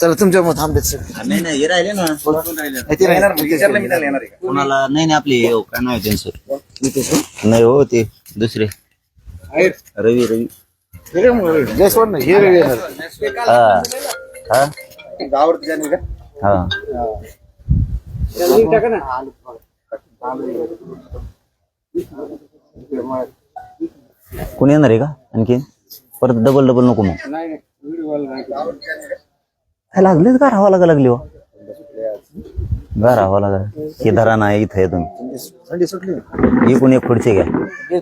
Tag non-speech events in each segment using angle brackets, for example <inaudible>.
चला तुमच्या मत थांबतेच सगळे. नाही नाही हे राहिले ना. माहिती नाही. कोणाला? नाही नाही आपली हे, काय नाव आहे त्यांचं? नाही हो ते दुसरे. रवी रवी. जयस्वाल नाही हे रवी येणार. हा हा. हा? कोणी येणार आहे का? आणखी परत डबल डबल नको मग काय लागलेच का राहावं लागा लागली हो गा राहावं लागा हे धरा नाही इथं आहे तुम्ही सुटली एकूण एक खुर्ची घ्या हे.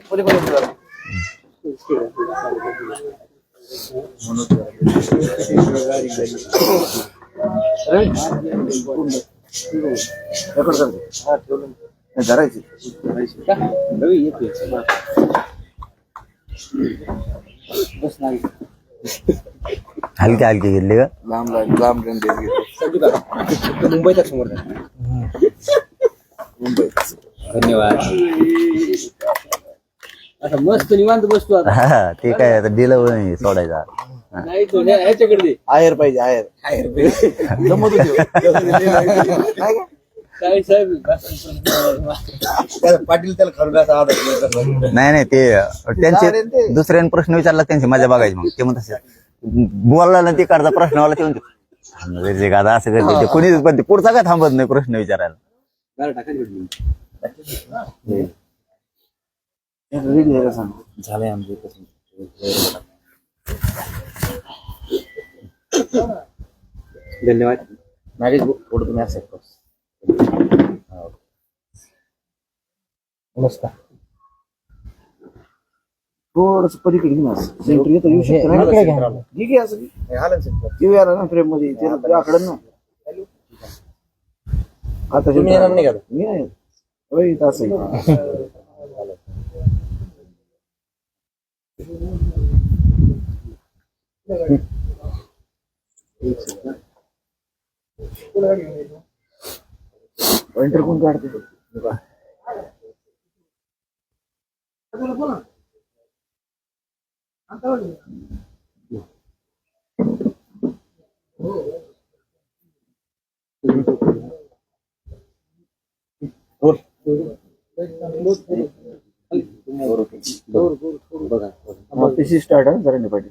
हा, धरायची हलके हलके घेतले का? लांब लांब लांब रेंज मुंबईच्या समोर मुंबई. धन्यवाद. आता मस्त निवांत बसतो आता. हा ते काय आता दिलं नाही सोडायचा. नाही तो ह्या- ह्याच्याकडे दे. आहेर पाहिजे आहेर जमत होती. <laughs> काय साहेब? पाटील त्याला आदर नाही नाही ते त्यांचे दुसऱ्याने प्रश्न विचारला त्यांची मजा बघायची मग. ते म्हणतात बोलला ना ते काढता प्रश्न वाला ते म्हणते "जे गादा असं करते ते कोणीच पण ते पुढचा काय थांबत नाही प्रश्न विचारायला. झालंय आमचे धन्यवाद. नागेश भाऊ, थोडं तुम्ही असं. नमस्कार थोडस पलीकडे घेऊन असं. सेंटर येतं, येऊ शकतं ना? घे की असं घे. येऊ याला ना फ्रेममध्ये तुझ्या आकडं ना आता तुम्ही येणार नाही का मी नाही होय, इथं असं आहे. पॉइंटर कोण काढते ऑफिस स्टार्ट आहे जरा पाटील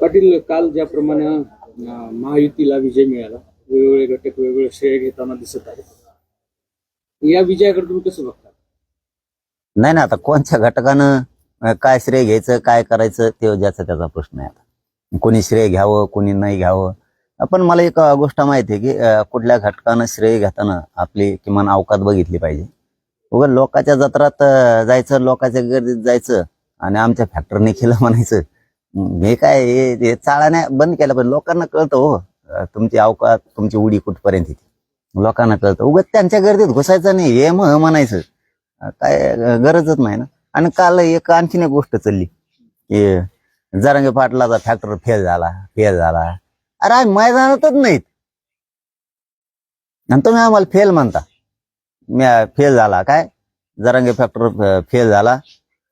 पाटील काल ज्याप्रमाणे महायुतीला विजय मिळाला वेगवेगळे घटक वेगवेगळे श्रेय घेताना दिसत आहेत. या विजयाकडे तुम्ही कसं बघता? नाही ना आता कोणत्या घटकानं काय श्रेय घ्यायचं काय करायचं ते ज्याचा त्याचा प्रश्न आहे आता. कोणी श्रेय घ्यावं कोणी नाही घ्यावं. पण मला एक गोष्ट माहिती आहे की कुठल्या घटकानं श्रेय घेताना आपली किमान अवकात बघितली पाहिजे. उगा लोकांच्या जत्रात जायचं लोकांच्या गर्दीत जायचं आणि आमच्या फॅक्टरीने केलं <laughs> म्हणायचं हे काय हे चाळा नाही बंद केलं पण लोकांना कळतं हो तुमची अवकात तुमची उडी कुठपर्यंत येते. लोकांना कळतं. उगाच त्यांच्या गर्दीत घुसायचं नाही हे मग म्हणायचं. काय गरजच नाही ना. आणि काल एक आणखीन एक गोष्ट चालली. की जरांगे पाटलाचा फॅक्टर फेल झाला फेल झाला. अरे आम्ही मैदानातच नाहीत. आणि तुम्ही आम्हाला फेल म्हणता. मी फेल झाला काय? जरांगे फॅक्टर फेल झाला.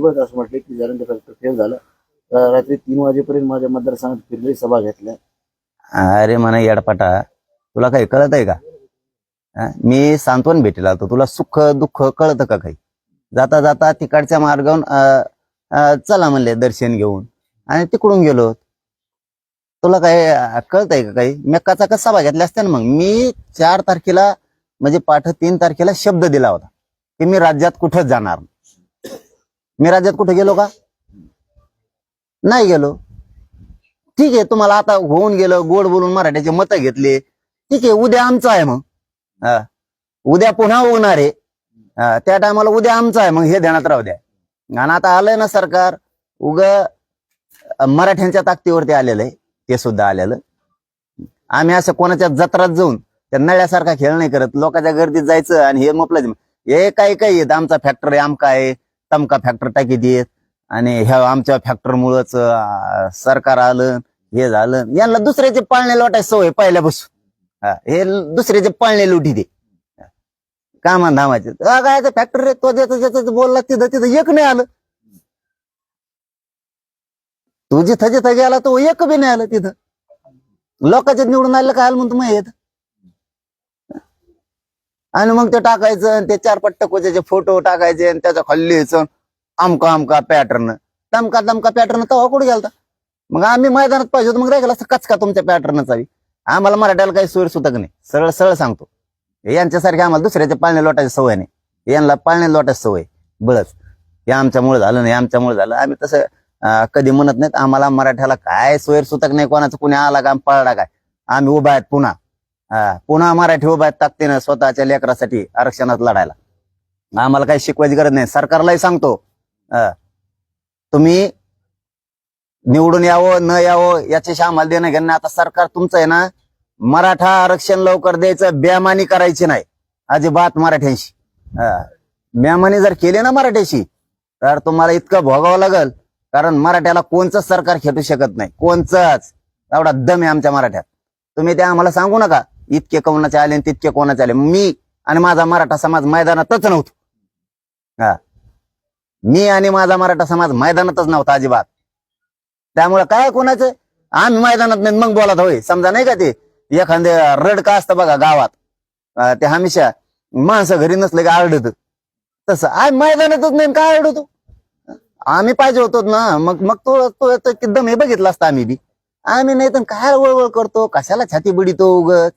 भुजबळ असं म्हटलं की जरा फॅक्टर फेल झालं. रात्री तीन वाजेपर्यंत माझ्या मतदारसंघात फिरले सभा घेतल्या. अरे म्हणा येडपाटा तुला काही कळत आहे का? हा, मी सांत्वन भेटीला आलतो तुला सुख दुःख कळतं का काही? जाता जाता तिकडच्या मार्गावरून अं, अं, चला म्हणले दर्शन घेऊन. आणि तिकडून गेलो. तुला काय अं, कळतंय का काही? मी कचा कसा सभा घेतल्या असत्या ना मग? मी चार तारखेला म्हणजे पाठ तीन तारखेला शब्द दिला होता की मी राज्यात कुठंच जाणार? नाही. मी राज्यात कुठे गेलो का? नाही गेलो. ठीक आहे तुम्हाला आता होऊन गेलं गोड बोलून मराठ्याचे मतं घेतले. ठीक आहे उद्या आमचं आहे मग. हा. उद्या पुन्हा होणार आहे. त्या टायमाला उद्या आमचं आहे मग हे ध्यानात राहू द्या. आणि आता आलंय ना सरकार उग मराठ्यांच्या ताकदीवरती आलेलं आहे. ते सुद्धा आलेलं. आम्ही असं कोणाच्या जत्रात जाऊन त्या नळ्यासारखा खेळ नाही करत. लोकांच्या गर्दीत जायचं आणि हे म्हटलं हे काही काही येत आमचा फॅक्टर आहे आमका आहे. तमका फॅक्टर टाकी देत आणि ह्या आमच्या फॅक्टरमुळंच सरकार आलं हे झालं. यांना दुसऱ्याचे पाळणे लोटायची सवय पहिल्यापासून. हे दुसऱ्याचे पाळणे लुटी दे. कामा धामाचे काय फॅक्टरी रे तो ज्याचं ज्याचं बोलला तिथं तिथं एक नाही आलं. तू जिथं जिथं गेला तो एक बी नाही आलं तिथं. लोकांच्या निवडून आलं काय आलं म्हणतो मग येत? आणि मग ते टाकायचं आणि ते चार पट्ट कोच्याचे फोटो टाकायचे आणि त्याच्याखाली लिहायचं. अमका अमका पॅटर्न तमका तमका पॅटर्न तवा कुठे गेलता? मग आम्ही मैदानात पाहिजे होतो मग राहिला असं कचका तुमच्या पॅटर्नचा आम्हाला मराठ्याला काही सोय सुतक नाही. सरळ सरळ सांगतो. यांच्यासारखे आम्हाला दुसऱ्याच्या पाळणे लोटायची सवय नाही. यांना पाळणे लोटायची सवय. बळच. हे आमच्यामुळे झालं नाही आमच्यामुळे झालं. आम्ही तसं कधी म्हणत नाहीत आम्हाला मराठ्याला काय सोयर सुतक नाही कोणाचं कुणी आला का पळला काय. आम्ही उभा आहेत पुन्हा. हा, पुन्हा मराठी उभा आहेत ताकदीनं स्वतःच्या लेकरासाठी आरक्षणात लढायला. आम्हाला काही शिकवायची गरज नाही. सरकारलाही सांगतो तुम्ही निवडून यावं न यावं याच्याशी आम्हाला देणं घेणं आता सरकार तुमचं आहे ना मराठा आरक्षण लवकर द्यायचं बेमानी करायची नाही. अजिबात मराठ्यांशी. हा. बेमानी जर केली ना मराठ्याशी तर तुम्हाला इतकं भोगावं लागल. कारण मराठ्याला कोणचंच सरकार खेटू शकत नाही. कोणचंच. एवढा दम आहे आमच्या मराठ्यात. तुम्ही ते आम्हाला सांगू नका. इतके कोणाचे आले आणि तितके कोणाचे आले. मी आणि माझा मराठा समाज मैदानातच नव्हतो. हा. मी आणि माझा मराठा समाज मैदानातच नव्हता अजिबात. त्यामुळे काय कोणाचं? आम्ही मैदानात नाही मग बोलत होय. समजा नाही का ते? एखादे रड का असतं बघा गावात. ते हमेशा माणसं घरी नसले की आरडत. तसं आम्ही मैदानातच नाही काय आरडतो? आम्ही पाहिजे होतो ना मग मग तो तो तो हे बघितलं असतं आम्ही बी. आम्ही नाही तर काय वळवळ करतो? कशाला छाती बिडितो उगत?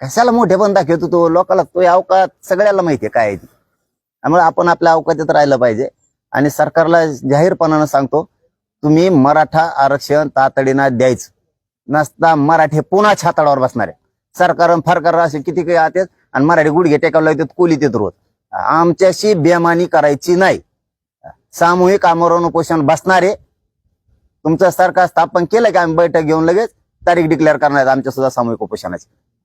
कशाला मोठे पण दाखवतो तो? लोकाला तो अवकात सगळ्याला माहितीये काय आहे ती. त्यामुळे आपण आपल्या अवकाशात राहिलं पाहिजे. आणि सरकारला जाहीरपणानं सांगतो तुम्ही मराठा आरक्षण तातडीनं द्यायचं. नसता मराठी पुन्हा छाताडावर बसणार. आहे सरकार फरकार असे किती काही आते आणि मराठी गुडघे टेकावला येतात कोली ते रोज. आमच्याशी बेमानी करायची नाही. सामूहिक आमरण उपोषण बसणारे. तुमचं सरकार स्थापन केलं की? आम्ही बैठक घेऊन लगेच तारीख डिक्लेअर करणार आमच्या सुद्धा सामूहिक उपोषणाची.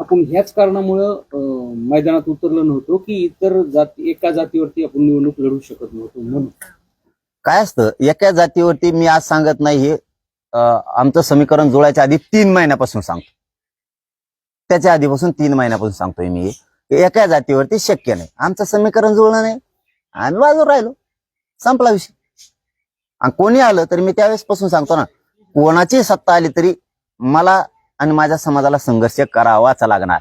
आपण ह्याच कारणामुळं मैदानात उतरलो नव्हतो की इतर जाती एका जातीवरती आपण निवडणूक लढू शकत नव्हतो म्हणून. काय असतं? एका जातीवरती मी आज सांगत नाही हे. आमचं समीकरण जुळायच्या आधी तीन महिन्यापासून सांगतो. त्याच्या आधीपासून तीन महिन्यापासून सांगतोय मी हे. एका जातीवरती शक्य नाही. आमचं समीकरण जुळलं नाही. आम्ही बाजूवर राहिलो. संपला विषय. आणि कोणी आलं तरी मी त्यावेळेस पासून सांगतो ना कोणाची सत्ता आली तरी मला आणि माझ्या समाजाला संघर्ष करावाच लागणार.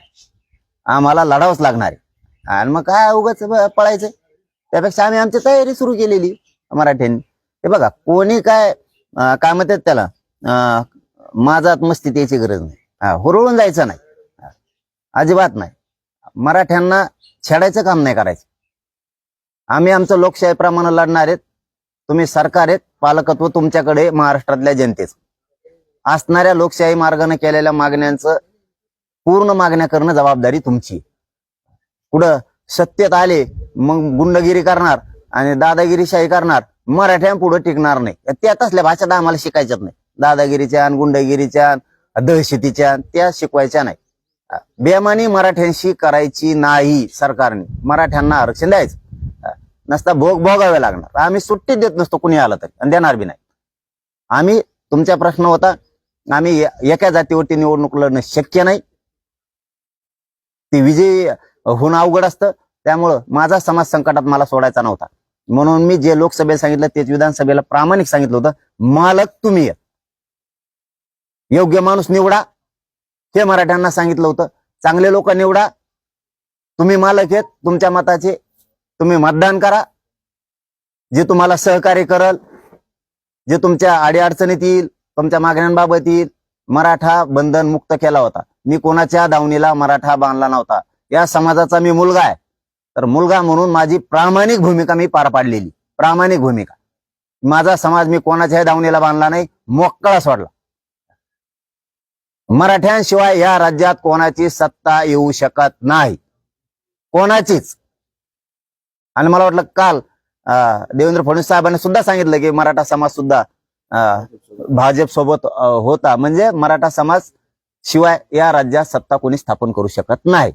आम्हाला लढावंच लागणार आहे. आणि मग काय उगाच पळायचं त्यापेक्षा आम्ही आमची तयारी सुरू केलेली मराठ्यांनी. हे बघा कोणी काय काय म्हणतात त्याला? माझा माझात मस्ती त्याची गरज नाही. हा, हुरळून जायचं नाही. अजिबात नाही. मराठ्यांना छेडायचं काम नाही करायचं. आम्ही आमचं लोकशाहीप्रमाणे लढणार आहेत. तुम्ही सरकार आहेत. पालकत्व तुमच्याकडे महाराष्ट्रातल्या जनतेचं. असणाऱ्या लोकशाही मार्गाने केलेल्या मागण्यांचं पूर्ण मागण्या करणं जबाबदारी तुमची. कुठं पुढं सत्तेत आले मग गुंडगिरी करणार आणि दादागिरीशाही करणार. मराठ्यां पुढे टिकणार नाही. त्या तसल्या भाषा आम्हाला शिकायच्याच नाही. दादागिरीच्या गुंडगिरीच्या दहशतीच्या त्या शिकवायच्या नाही. बेमानी मराठ्यांशी करायची नाही सरकारने. मराठ्यांना आरक्षण द्यायचं. नसता भोग भोगावे लागणार. आम्ही सुट्टी देत नसतो कुणी आलं तरी. आणि देणार बी नाही. आम्ही तुमचा प्रश्न होता आम्ही एका जातीवरती निवडणूक लढणं शक्य नाही. ती विजयी होणं अवघड असतं. त्यामुळं माझा समाज संकटात मला सोडायचा नव्हता. म्हणून मी जे लोकसभेला सांगितलं तेच विधानसभेला प्रामाणिक सांगितलं होतं. मालक तुम्ही योग्य माणूस निवडा. हे मराठ्यांना सांगितलं होतं. चांगले लोक निवडा. तुम्ही मालक आहेत तुमच्या मताचे. तुम्ही मतदान करा. जे तुम्हाला सहकार्य करल जे तुमच्या अडीअडचणीत येईल तुमच्या मागण्यांबाबतीत मराठा बंधन मुक्त केला होता. मी कोणाच्या दावणीला मराठा बांधला नव्हता. या समाजाचा मी मुलगा आहे. तर मुलगा म्हणून माझी प्रामाणिक भूमिका मी पार पाडलेली. प्रामाणिक भूमिका. माझा समाज मी कोणाच्याही दावणीला बांधला नाही. मोकळा सोडला. मराठ्यांशिवाय या राज्यात कोणाची सत्ता येऊ शकत नाही. कोणाचीच. आणि मला वाटलं काल अं, देवेंद्र फडणवीस साहेबांनी सुद्धा सांगितलं की मराठा समाज सुद्धा भाजप सोबत होता. म्हणजे मराठा समाज शिवाय या राज्यात सत्ता कोणी स्थापन करू शकत नाही.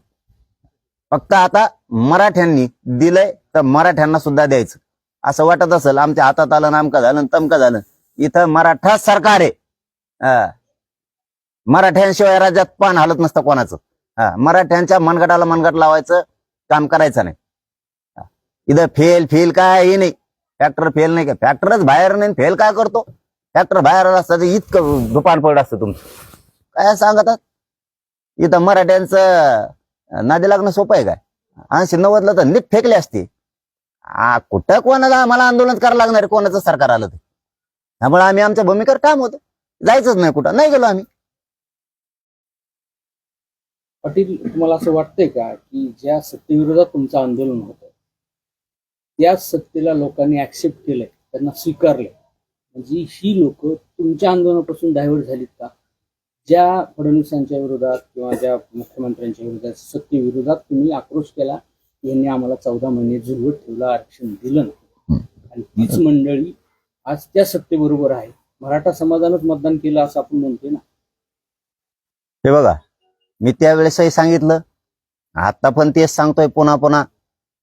फक्त आता मराठ्यांनी दिलंय तर मराठ्यांना सुद्धा द्यायचं. असं वाटत असेल आमच्या हातात आलं नामका झालं आणि तमका झालं. इथं मराठा सरकार आहे. मराठ्यांशिवाय राज्यात पान हालत नसतं कोणाचं. हा मराठ्यांच्या मनगटाला मनगट लावायचं काम करायचं नाही. इथं फेल फेल काय नाही. फॅक्टर फेल नाही का? फॅक्टरच बाहेर नाही फेल काय करतो? ट्रॅक्टर बाहेर असतं तर इतकं दुपान पडलं असतं तुमचं. काय सांगतात इथं मराठ्यांचं नादी लागणं सोपं आहे काय? ऐंशी नव्वदला तर नीट फेकले असते. आ, कुठं कोणाला आम्हाला आंदोलन करायला लागणार? आहे, कोणाचं सरकार आलं ते? त्यामुळे आम्ही आमच्या भूमिकेवर काम होतं. जायचंच नाही कुठं. नाही गेलो आम्ही. पाटील तुम्हाला असं वाटतंय का की ज्या सत्तेविरोधात तुमचं आंदोलन होतं त्या सत्तेला लोकांनी ऍक्सेप्ट केलंय त्यांना स्वीकारलंय? म्हणजे ही लोक तुमच्या आंदोलनापासून डायव्हर्ट झालीत का? ज्या फडणवीसांच्या विरोधात किंवा ज्या मुख्यमंत्र्यांच्या विरोधात सत्तेविरोधात तुम्ही आक्रोश केला यांनी आम्हाला चौदा महिने झुलवत ठेवलं आरक्षण दिलं नाही. आणि तीच मंडळी आज त्या सत्तेबरोबर आहे. मराठा समाजानंच मतदान केलं असं आपण म्हणतोय ना. हे बघा मी त्यावेळेसही सांगितलं आता पण तेच सांगतोय पुन्हा पुन्हा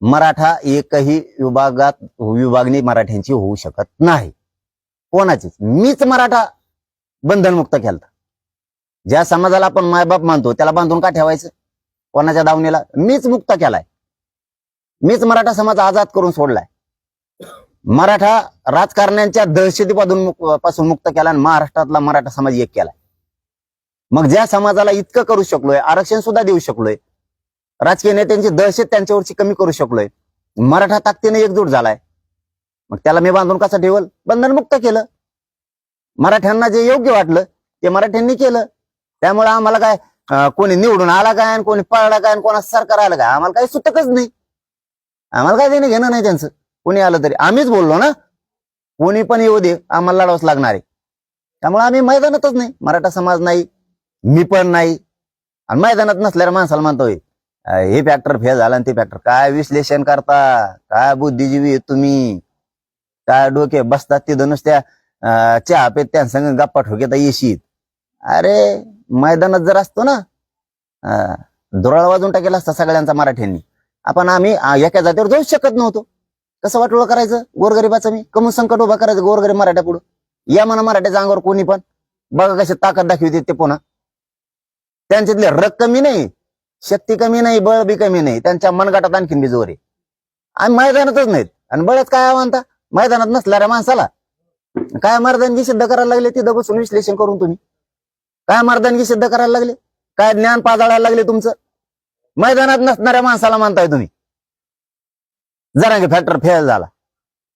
मराठा एकही विभागात विभागणी मराठ्यांची होऊ शकत नाही. कोणाचीच. मीच मराठा बंधनमुक्त केलता. ज्या समाजाला आपण मायबाप मानतो त्याला बांधून का ठेवायचं? कोणाच्या दावणीला? मीच मुक्त केलाय. मीच मराठा समाज आजाद करून सोडलाय. मराठा राजकारण्यांच्या दहशतीपासून पासून मुक्त केला आणि महाराष्ट्रातला मराठा समाज एक केलाय. मग ज्या समाजाला इतकं करू शकलोय आरक्षण सुद्धा देऊ शकलोय राजकीय नेत्यांची दहशत त्यांच्यावरची कमी करू शकलोय मराठा ताकदीने एकजूट झालाय. मग त्याला मी बांधून कसं ठेवल? बंधनमुक्त केलं. मराठ्यांना जे योग्य वाटलं ते मराठ्यांनी केलं. त्यामुळे आम्हाला काय कोणी निवडून आला काय आणि कोणी पळला काय आणि कोणा सरकार आलं काय? आम्हाला काही सुटकच नाही. आम्हाला काय देणं घेणं नाही त्यांचं. कोणी आलं तरी. आम्हीच बोललो ना. कोणी पण येऊ दे आम्हाला लढावंच लागणार आहे. त्यामुळे आम्ही मैदानातच नाही. मराठा समाज नाही. मी पण नाही. आणि मैदानात नसल्यावर माणसाला म्हणतोय हे फॅक्टर फेल झाला आणि ते फॅक्टर काय विश्लेषण करता? काय बुद्धिजीवी आहे तुम्ही? काय डोके बसतात तिथं नुसत्या चहा पेत त्यांसंग गप्पा ठोकेता येशीत. अरे मैदानात जर असतो ना दुराळ वाजून टाकेला असता सगळ्यांचा मराठ्यांनी. आपण आम्ही एका जातीवर जाऊच शकत नव्हतो. कसं वाटोळं करायचं? गोरगरिबाचं मी कमून संकट उभा करायचं गोरगरीब मराठ्या पुढं. या म्हणा मराठ्याच्या अंगावर कोणी पण. बघा कशी ताकद दाखवते ते पुन्हा. त्यांच्यातले रग कमी नाही शक्ती कमी नाही बळ बी कमी नाही. त्यांच्या मनगटात आणखीन बी जोर आहे आणि मैदानातच नाहीत. आणि बळच काय म्हणता मैदानात नसणाऱ्या माणसाला. काय मर्दानगी सिद्ध करायला लागले? तिथं बसून विश्लेषण करून तुम्ही. काय मर्दानगी सिद्ध करायला लागले? काय ज्ञान पाजाळायला लागले तुमचं? मैदानात नसणाऱ्या माणसाला मानताय तुम्ही. जरांगे फॅक्टर फेल झाला.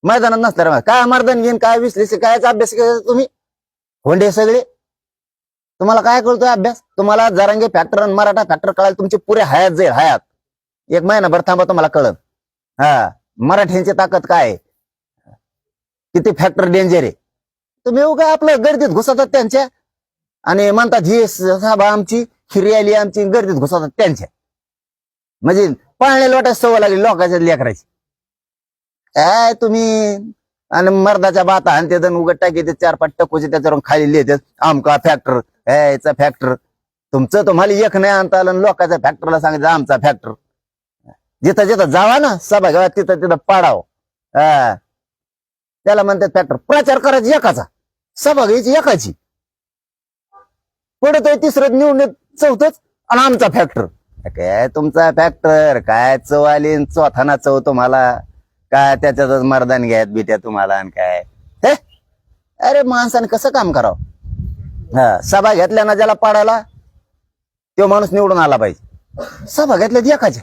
मैदानात नसणाऱ्या काय मर्दानगी काय विश्लेषण कायच अभ्यास केला तुम्ही? होंडे सगळे? तुम्हाला काय कळतोय अभ्यास? तुम्हाला जरांगे फॅक्टर आणि मराठा फॅक्टर कळायला तुमचे पुरे हयात जाईल हयात. एक महिनाभर थांबा तुम्हाला कळत हा मराठ्यांची ताकद काय आहे? किती फॅक्टर डेंजर आहे. तुम्ही येऊ काय आपलं गर्दीत घुसतात त्यांच्या? आणि म्हणतात ही सभा आमची ही रॅली आमची गर्दीत घुसतात त्यांच्या. म्हणजे पाळण्या वाटायला सवय लागली लोकांच्या लेकराची. काय तुम्ही आणि मर्दाच्या बाता आणि ते जण उघड टाकी ते चार पाच टकोचे त्याच्यावरून खाली लिहितात आमका फॅक्टर याचा फॅक्टर तुमचं तुम्हाला एक नाही आणता आलं आणि लोकांच्या फॅक्टरला सांगितलं आमचा फॅक्टर जिथं जिथं जावा ना सभागृहात तिथं तिथं पाडावं. हा त्याला म्हणतात फॅक्टर प्रचार करायची एकाचा. सभा घ्यायची एकाची. पुढे तो तिसरं निवडून चौथच आणि आमचा फॅक्टर काय तुमचा फॅक्टर काय चव आली चौथाना चव तुम्हाला? काय त्याच्यातच मर्दान घ्यायत बिट्या तुम्हाला आणि काय? हे? अरे माणसाने कसं काम करावं? हा सभा घेतल्या ना ज्याला पाडायला तो माणूस निवडून आला पाहिजे. सभा घेतल्या एकाच्या.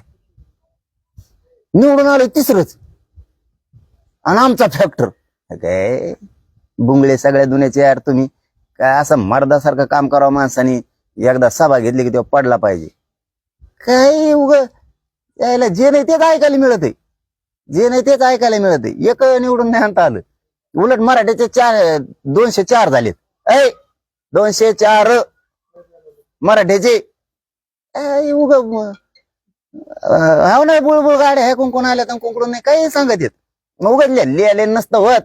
निवडून आलोय तिसरंच. आणि आमचा फॅक्टर काय? बुंगळे सगळ्या दुन्याचे यार तुम्ही. काय असं मर्दासारखं काम करावं माणसाने? एकदा सभा घेतली की तेव्हा पडला पाहिजे. काय उग? यायला जे नाही तेच ऐकायला मिळत जे नाही तेच ऐकायला मिळत एक निवडून नाही आणता आलं. उलट मराठीचे चार दोनशे चार झालेत. ऐ दोनशे चार. मराठीचे. उग हा नाही बुळबुळ गाड्या आहे कुंकून आल्या तर कुंकडून नाही काही सांगत येत. मग उघडले लिहिले नसतं होत.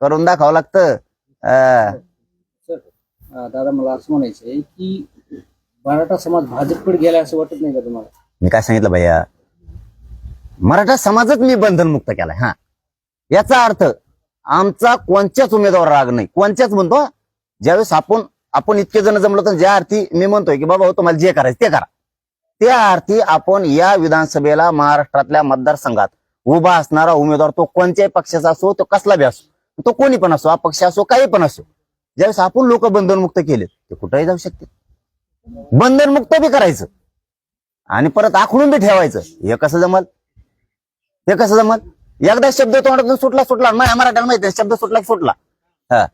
करून दाखवावं लागतं. अं, अं, दादा मला असं म्हणायचं आहे की मराठा समाज भाजपकडे गेला असं वाटत नाही का तुम्हाला? मी काय सांगितलं भैया? मराठा समाजच मी बंधनमुक्त केलाय हा. याचा अर्थ आमचा कोणत्याच उमेदवार राग नाही. कोणत्याच म्हणतो हा. ज्यावेळेस आपण आपण इतके जण जमलो तर ज्या अर्थी मी म्हणतोय की बाबा हो तुम्हाला जे करायचं ते करा. त्या अर्थी आपण या विधानसभेला महाराष्ट्रातल्या मतदारसंघात उभा असणारा उमेदवार तो कोणत्याही पक्षाचा असो तो कसला बी असो तो कोणी पण असो अपक्ष असो काही पण असो ज्यावेळेस आपण लोक बंधनमुक्त केले ते कुठेही जाऊ शकते. बंधनमुक्त बी करायचं. आणि परत आखडून बी ठेवायचं. हे कसं जमल? हे कसं जमल? एकदा शब्द तोंडातून सुटला सुटला. माझ्या मराठ्याला माहिती शब्द सुटला सुटला. हा.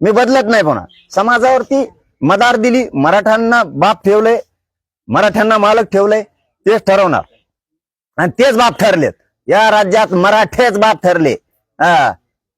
मी बदलत नाही पुन्हा. समाजावरती मदार दिली मराठ्यांना बाप ठेवलंय मराठ्यांना मालक ठेवलंय तेच ठरवणार. आणि तेच बाप ठरलेत. या राज्यात मराठेच बाप ठरले. हा.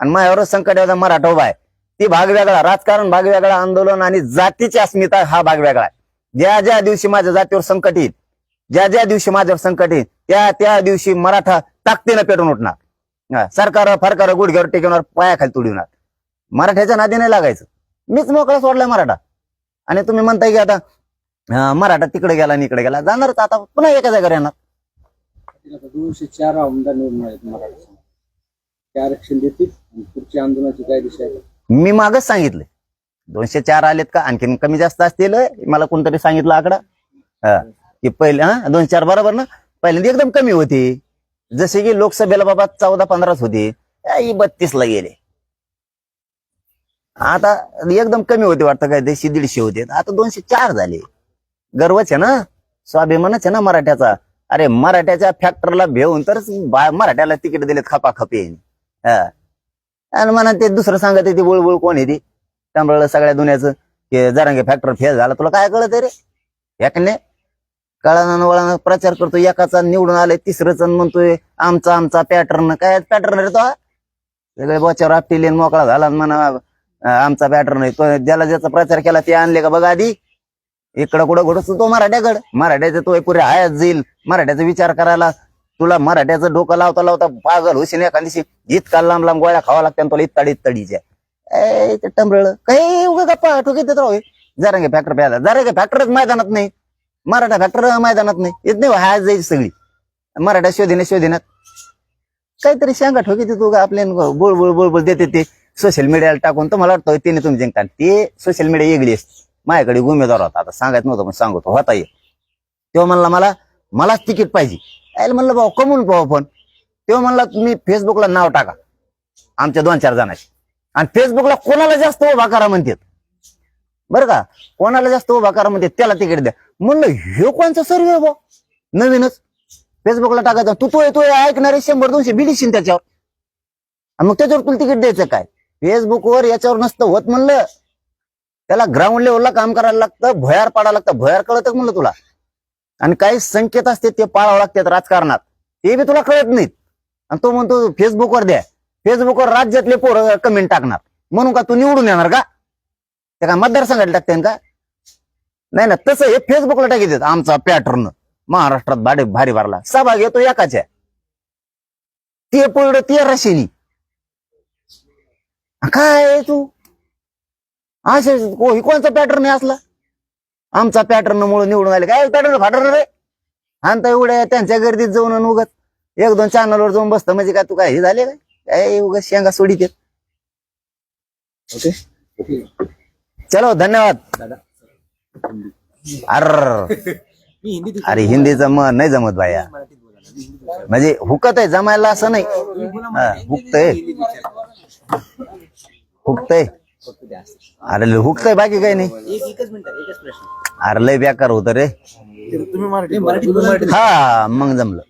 आणि माझ्यावर संकट मराठा उभा आहे. ती भाग वेगळा राजकारण भाग वेगळा आंदोलन आणि जातीची अस्मिता हा भाग वेगळा आहे. ज्या ज्या दिवशी माझ्या जातीवर संकट येईल ज्या ज्या दिवशी माझ्यावर संकट येईल त्या त्या दिवशी मराठा ताकदीनं पेटून उठणार. सरकार फरकार गुडघ्यावर टेकवणार पायाखाली तुडवणार मराठ्याच्या नादी नाही लागायचं. मीच मोकळा सोडलाय मराठा. आणि तुम्ही म्हणताय की आता मराठा तिकडे गेला आणि इकडे गेला. जाणारच आता पुन्हा एका जागेवर येणार. दोनशे चार आमदार निवडून आहेत मराठा आरक्षण देतील? पुढची आंदोलनाची काय दिशा आहे? मी मागच सांगितले. दोनशे चार आलेत का? आणखीन कमी जास्त असतील मला कोणतरी सांगितलं आकडा. हा की पहिले हा दोनशे चार बरोबर ना? पहिल्यांदा एकदम कमी होती. जसे की लोकसभेला बाबा चौदा पंधराच होती. बत्तीस ला गेले. आता एकदम कमी होते वाटतं काय? देशे दीडशे होते. आता दोनशे चार झाले. गर्वच आहे ना? स्वाभिमानच आहे ना मराठ्याचा? अरे मराठ्याच्या फॅक्टरला भेऊन तरच बा- मराठ्याला तिकीट दिलेत खपाखपी हा. आणि म्हणा ते दुसरं सांगत ते बुळबुळ कोण आहे ते? त्यामुळे सगळ्या दुनियाचं की जरांगे फॅक्टर फेल झाला. तुला काय कळत रे? एकने कळानं वळानं प्रचार करतो एकाचा निवडून आलाय तिसरंच म्हणतोय आमचा आमचा पॅटर्न काय पॅटर्न रे तो? सगळे बोच्यावर आपटी लेन मोकळा झाला म्हणा आमचा पॅटर्न आहे. तो ज्याला ज्याचा प्रचार केला ते आणले का बघा आधी? इकडं कुठं घडतो तो मराठ्याकडं. मराठ्याचा तो पुरे हायात जाईल. मराठ्याचा विचार करायला तुला मराठ्याचं डोकं लावता लावता पागल होशील एखाद दिवशी. इतका लांब लांब गोळ्या खावा लागत्या आणि तुला इत्ताडी इत्ताडीच्या ए ते टंबळ काही उगा गप्पा ठोके देत राहू जरा गे फॅक्टर प्यायला. जरा गे फॅक्टरच मैदानात नाही. मराठा फॅक्टर मैदानात नाही. येत नाही हा जायची सगळी. मराठा शोधीने शोधिनात काहीतरी सांगा ठोकी तू का आपल्या बोळ बोळ बोळ बोळ देते ते. सोशल मीडियाला टाकून तर मला वाटतं तिने तुम्ही जिंकता ते सोशल मीडिया वेगळी असते. माझ्याकडे उमेदवार होता. आता सांगायचं नव्हतं पण सांगतो. होता ये तेव्हा म्हणला मला मलाच तिकीट पाहिजे. यायला म्हणलं भाऊ कमून पाहू आपण. तेव्हा म्हणला तुम्ही फेसबुकला नाव टाका. आमच्या दोन चार जणांची आणि फेसबुकला कोणाला जास्त उभा करा म्हणतात. बरं का? कोणाला जास्त उभा करा म्हणतात त्याला तिकीट द्या. म्हणलं हे कोणचा सर्वे बा नवीनच. फेसबुकला टाकायचं. तू तो येतोय ऐकणारे शंभर दोनशे बिडीशील त्याच्यावर. मग त्याच्यावर तुला तिकीट द्यायचं काय? फेसबुकवर याच्यावर नसतं होत म्हणलं. त्याला ग्राउंड लेवलला काम करायला लागतं भयार पाडायला लागतं. भयार कळत म्हणलं तुला? आणि काही संकेत असते ते पाळावं लागतात राजकारणात. ते बी तुला कळत नाहीत. आणि तो म्हणतो फेसबुकवर द्या. फेसबुकवर राज्यातले पोरं कमेंट टाकणार. म्हणून का तू निवडून येणार का? ते काय मतदारसंघाला टाकते का? नाही ना तसं हे फेसबुकला टाकी आमचा पॅटर्न महाराष्ट्रात भाडे भारी भरला. सहभाग येतो एकाच एकाच्या ते पोरड ते रशिनी. काय तू? असे हे कोणचा पॅटर्न आहे असला? आमचा पॅटर्न मुळे निवडून आले. काय पॅटर्न फाटर्न रे आणि एवढ्या त्यांच्या गर्दीत जाऊन उगत एक दोन चॅनलवर जाऊन बसतं. म्हणजे काय तू काय हे झाले काय? काय उगत शेंगा सोडी देत? ओके. चलो धन्यवाद. अर. अरे हिंदीचं मन नाही जमत बाया. म्हणजे हुकत आहे जमायला असं नाही. हुकतय. हुकतय. अरे हुकतय बाकी काही नाही. अरे लय बेकार होत रे. तुम्ही मराठी हा मग जमलं.